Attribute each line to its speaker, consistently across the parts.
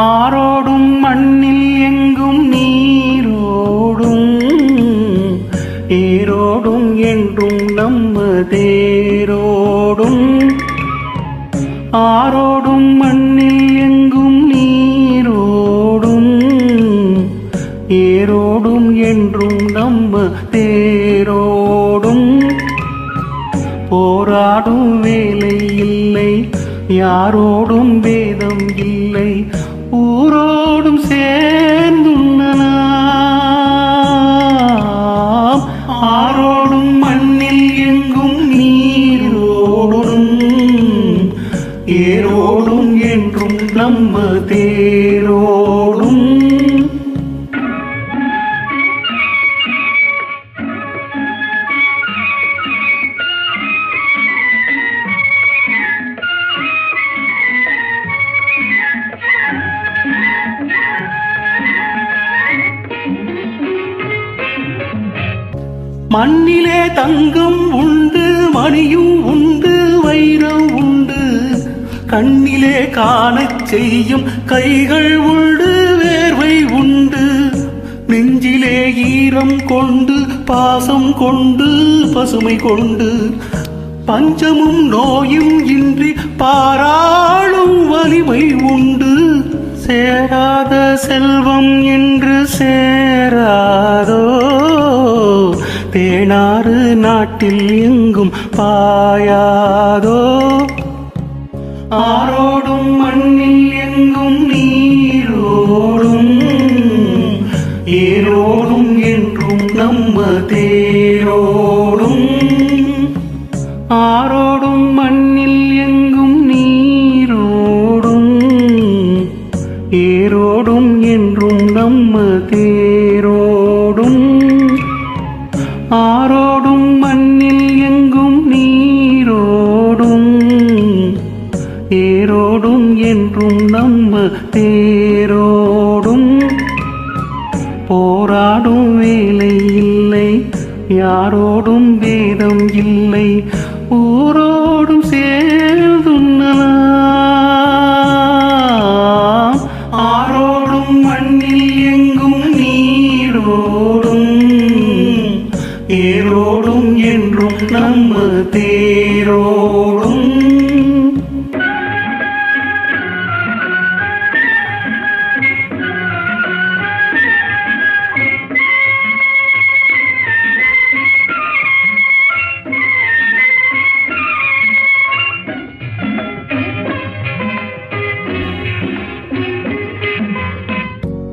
Speaker 1: ஆரோடும் மண்ணில் எங்கும் நீரோடும் ஏரோடும் என்றும் நம்ம தேரோடும் ஆரோடும் மண்ணில் எங்கும் நீரோடும் ஏரோடும் என்றும் நம்ம தேரோடும் போராடும் வேலை இல்லை யாரோடும் வேதம் இல்லை மண்ணிலே தங்கம் உண்டு மணியும் உண்டு வைரம் உண்டு. கண்ணிலே காணச் செய்யும் கைகள் உண்டு வேர்வை உண்டு. நெஞ்சிலே ஈரம் கொண்டு பாசம் கொண்டு பசுமை கொண்டு. பஞ்சமும் நோயும் இன்றி பாராளும் வலிமை உண்டு. சேராத செல்வம் என்று சேராதோ பேணாறு நாட்டில் எங்கும் பாயாதோ? ஆரோடும் மண்ணில் எங்கும் நீரோடும் ஏரோடும் என்றும் நம்ம தேரோடும் ஆரோடும் மண்ணில் எங்கும் நீரோடும் ஏரோடும் என்றும் நம்ம தேரோடும் நம்ம தேரோடும் போராடும் வேலை இல்லை யாரோடும் வேதம் இல்லை ஊரோடும் சேர்ந்துண்ணலாம் ஆரோடும் மண்ணில் எங்கும் நீரோடும் ஏரோடும் என்றும் நம்ம தேரோடும்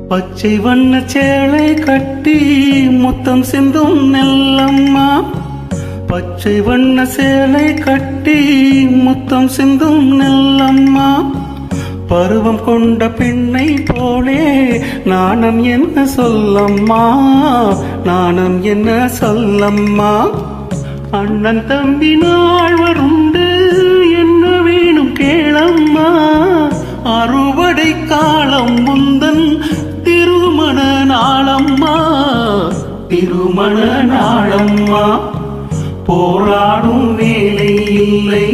Speaker 1: பச்சை வண்ண சேலை கட்டி முத்தம் சிந்தும் நெல்லம்மா. பச்சை வண்ண சேலை கட்டி முத்தம் சிந்தும் நெல்லம்மா. பருவம் கொண்ட பெண்ணை போலே நாணம் என்ன சொல்லம்மா? நாணம் என்ன சொல்லம்மா? அண்ணன் தம்பி நாழ்வருண்டு என்ன வேணும் கேளம்மா? அறுவடைக்கா திருமண நாளம்மா போராடும் வேலை இல்லை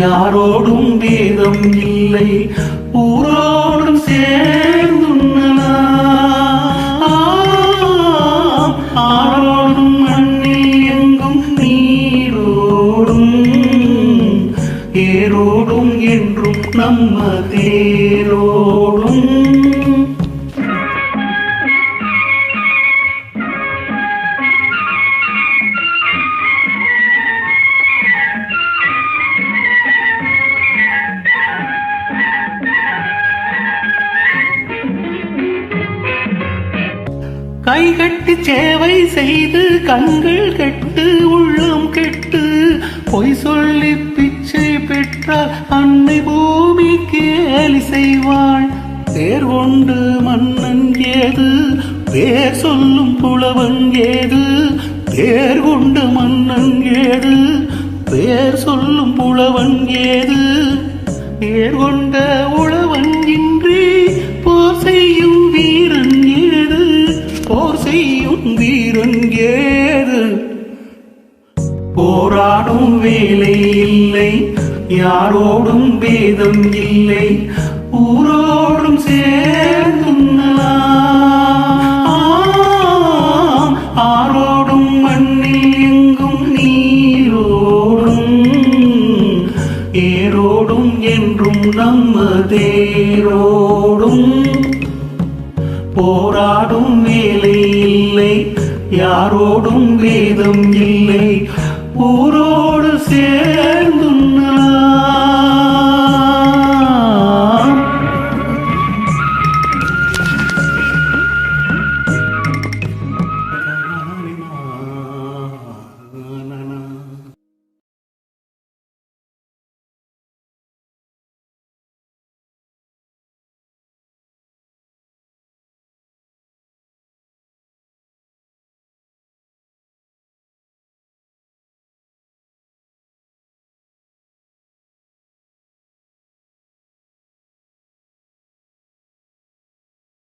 Speaker 1: யாரோடும் வேதம் இல்லை. ஊரோடும் சேர்ந்துண்ணலாம் ஆரோடும் மண்ணில் எங்கும் நீரோடும் ஏரோடும் என்றும் நம்ம தேரோடும். சேவை செய்து கண்கள் கெட்டு உள்ளம் கெட்டு பொய் சொல்லி பிச்சை பெற்றால் அன்னை பூமி கேலி செய்வாள். பேர் கொண்டு மன்னன் ஏது? பேர் சொல்லும் புலவன் ஏது? பேர் கொண்டு மன்னன் ஏது? பேர் சொல்லும் புலவன் ஏது? பேர் கொண்ட உழவன் யாரோடும் பேதம் இல்லை. ஊரோடும் சேர்ந்தும் ஆரோடும் மண்ணில் எங்கும் நீரோடும் ஏரோடும் என்றும் நம்ம தேரோடும். போராடும் வேலை இல்லை யாரோடும் வேதம் இல்லை. ஊரோடு